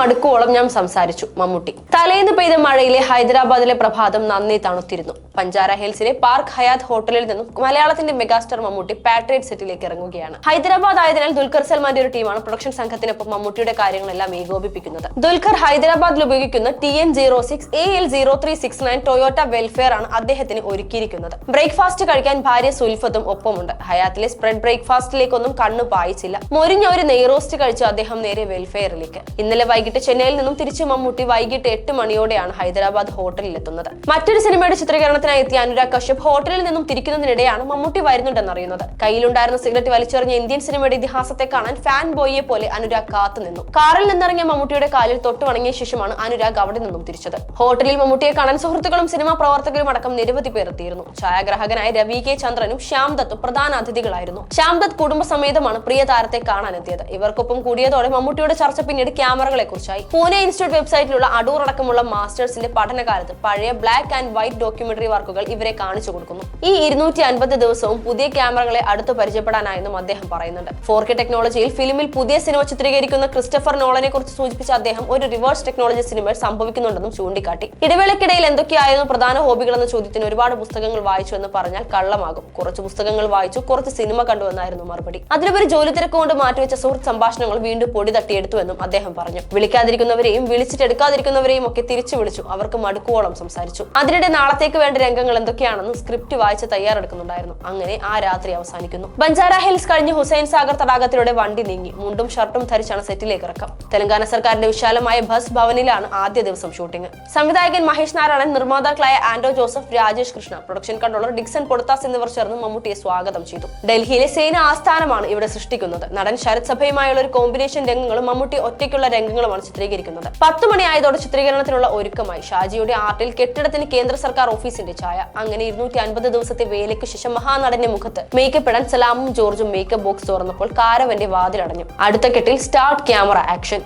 മടുക്കുവോളം ഞാൻ സംസാരിച്ചു മമ്മൂട്ടി. തലേന്ന് പെയ്ത മഴയിലെ ഹൈദരാബാദിലെ പ്രഭാതം നന്ദി തണുത്തിരുന്നു. പഞ്ചാര ഹിൽസിലെ പാർക്ക് ഹയാത്ത് ഹോട്ടലിൽ നിന്നും മലയാളത്തിന്റെ മെഗാസ്റ്റാർ മമ്മൂട്ടി പാട്രിയറ്റ് സെറ്റിലേക്ക് ഇറങ്ങുകയാണ്. ഹൈദരാബാദ് ആയതിനാൽ ദുൽഖർ സൽമാന്റെ ഒരു ടീമാണ് പ്രൊഡക്ഷൻ സംഘത്തിനൊപ്പം മമ്മൂട്ടിയുടെ കാര്യങ്ങളെല്ലാം ഏകോപിപ്പിക്കുന്നത്. ദുൽഖർ ഹൈദരാബാദിൽ ഉപയോഗിക്കുന്ന T N zero six A L zero three six nine Toyota Vellfire ആണ് അദ്ദേഹത്തിന് ഒരുക്കിയിരിക്കുന്നത്. ബ്രേക്ക്ഫാസ്റ്റ് കഴിക്കാൻ ഭാര്യ സുൽഫത്തും ഒപ്പമുണ്ട്. ഹയാത്തിലെ സ്പ്രെഡ് ബ്രേക്ക്ഫാസ്റ്റിലേക്കൊന്നും കണ്ണു പായിച്ചില്ല. മൊരിഞ്ഞ ഒരു നെയ്റോസ്റ്റ് കഴിച്ചു അദ്ദേഹം നേരെ വെൽഫെയറിലേക്ക്. ഇന്നലെ വൈകിട്ട് ചെന്നൈയിൽ നിന്നും തിരിച്ച് മമ്മൂട്ടി വൈകിട്ട് എട്ട് മണിയോടെയാണ് ഹൈദരാബാദ് ഹോട്ടലിൽ എത്തുന്നത്. മറ്റൊരു സിനിമയുടെ ചിത്രീകരണത്തിനായി എത്തിയ അനുരാഗ് കശ്യപ് ഹോട്ടലിൽ നിന്നും തിരിക്കുന്നതിനിടെയാണ് മമ്മൂട്ടി വരുന്നുണ്ടെന്ന് അറിയുന്നത്. കയ്യിലുണ്ടായിരുന്ന സിഗരറ്റ് വലിച്ചെറിഞ്ഞ ഇന്ത്യൻ സിനിമയുടെ ഇതിഹാസത്തെ കാണാൻ ഫാൻ ബോയിയെ പോലെ അനുരാഗ് കാത്തുനിന്നു കാറിൽ നിന്നിറങ്ങിയ മമ്മൂട്ടിയുടെ കാലിൽ തൊട്ട് വണങ്ങിയ ശേഷമാണ് അനുരാഗ് അവിടെ നിന്നും തിരിച്ചത്. ഹോട്ടലിൽ മമ്മൂട്ടിയെ കാണാൻ സുഹൃത്തുക്കളും സിനിമാ പ്രവർത്തകരും അടക്കം നിരവധി പേർ എത്തിയിരുന്നു. ഛായാഗ്രാഹകനായ രവി കെ ചന്ദ്രനും ശ്യാം ദത്തും പ്രധാന അതിഥികളായിരുന്നു. ശ്യാം ദത്ത് കുടുംബസമേതമാണ് പ്രിയ താരത്തെ കാണാനെത്തിയത്. ഇവർക്കൊപ്പം കൂടിയതോടെ മമ്മൂട്ടിയുടെ ചർച്ച പിന്നീട് ക്യാമറകളെ കുറിച്ചായി പൂനെ ഇൻസ്റ്റിറ്റ്യൂട്ട് വെബ്സൈറ്റിലുള്ള അടൂർ അടക്കമുള്ള മാസ്റ്റേഴ്സിന്റെ പഠനകാലത്ത് പഴയ ബ്ലാക്ക് ആൻഡ് വൈറ്റ് ഡോക്യുമെന്ററി വർക്കുകൾ ഇവരെ കാണിച്ചു കൊടുക്കുന്നു. ഈ ഇരുന്നൂറ്റി അൻപത് ദിവസവും പുതിയ ക്യാമറകളെ അടുത്ത് പരിചയപ്പെടാനായെന്നും അദ്ദേഹം പറയുന്നുണ്ട്. ഫോർ കെ ടെക്നോളജിയിൽ ഫിലിമിൽ പുതിയ സിനിമ ചിത്രീകരിക്കുന്ന ക്രിസ്റ്റഫർ നോളനെ കുറിച്ച് സൂചിപ്പിച്ച അദ്ദേഹം ഒരു റിവേഴ്സ് ടെക്നോളജി സിനിമ സംഭവിക്കുന്നുണ്ടെന്നും ചൂണ്ടിക്കാട്ടി. ഇടവേളക്കിടയിൽ എന്തൊക്കെയായിരുന്നു പ്രധാന ഹോബികൾ എന്ന ചോദ്യത്തിന് ഒരുപാട് പുസ്തകങ്ങൾ വായിച്ചു എന്ന് പറഞ്ഞാൽ കള്ളമാകും. കുറച്ച് പുസ്തകങ്ങൾ വായിച്ചു കുറച്ച് സിനിമ കണ്ടു എന്നായിരുന്നു മറുപടി. അതിലുപരി ജോലി തിരക്കുകൊണ്ട് മാറ്റിവെച്ച സുഹൃത്ത് സംഭാഷണങ്ങൾ വീണ്ടും പൊടി തട്ടിയെടുത്തു എന്നും അദ്ദേഹം പറഞ്ഞു. വിളിക്കാതിരിക്കുന്നവരെയും വിളിച്ചിട്ടെടുക്കാതിരിക്കുന്നവരെയും ഒക്കെ തിരിച്ചു വിളിച്ചു. അവർക്ക് മടുക്കുവോളം സംസാരിച്ചു. അതിനിടെ നാളത്തേക്ക് വേണ്ട രംഗങ്ങൾ എന്തൊക്കെയാണെന്ന് സ്ക്രിപ്റ്റ് വായിച്ച് തയ്യാറെടുക്കുന്നുണ്ടായിരുന്നു. അങ്ങനെ ആ രാത്രി അവസാനിക്കുന്നു. ബഞ്ചാര ഹിൽസ് കഴിഞ്ഞ് ഹുസൈൻ സാഗർ തടാകത്തിലൂടെ വണ്ടി നീങ്ങി. മുണ്ടും ഷർട്ടും ധരിച്ചാണ് സെറ്റിലേക്ക് ഇറക്കം. തെലങ്കാന സർക്കാരിന്റെ വിശാലമായ ബസ് ഭവനിലാണ് ആദ്യ ദിവസം ഷൂട്ടിംഗ്. സംവിധായകൻ മഹേഷ് നാരായണൻ നിർമ്മാതാക്കളായ ആൻഡോ ജോസഫ് രാജേഷ് കൃഷ്ണ പ്രൊഡക്ഷൻ കൺട്രോളർ ഡിക്സൺ പൊടുത്താസ് എന്നിവർ ചേർന്ന് മമ്മൂട്ടിയെ സ്വാഗതം ചെയ്തു. ഡൽഹിയിലെ സേന ആസ്ഥാനമാണ് ഇവിടെ സൃഷ്ടിക്കുന്നത്. നടൻ ശരത് സഭയുമായുള്ള ഒരു കോമ്പിനേഷൻ രംഗങ്ങളും മമ്മൂട്ടി ഒറ്റയ്ക്കുള്ള രംഗങ്ങളുമാണ് ചിത്രീകരിക്കുന്നത്. പത്ത് മണിയായതോടെ ചിത്രീകരണത്തിനുള്ള ഒരുക്കമായി. ഷാജിയുടെ ആർട്ടിൽ കെട്ടിടത്തിന് കേന്ദ്ര സർക്കാർ ഓഫീസിന്റെ ഛായ. അങ്ങനെ ഇരുന്നൂറ്റി അൻപത് ദിവസത്തെ വേലയ്ക്ക് ശേഷം മഹാനടന്റെ മുഖത്ത് മേക്കപ്പ് ഇടാൻ സലാമും ജോർജും മേക്കപ്പ് ബോക്സ് തുറന്നപ്പോൾ കാരവന്റെ വാതിലടഞ്ഞു. അടുത്ത കെട്ടിൽ സ്റ്റാർട്ട് ക്യാമറ ആക്ഷൻ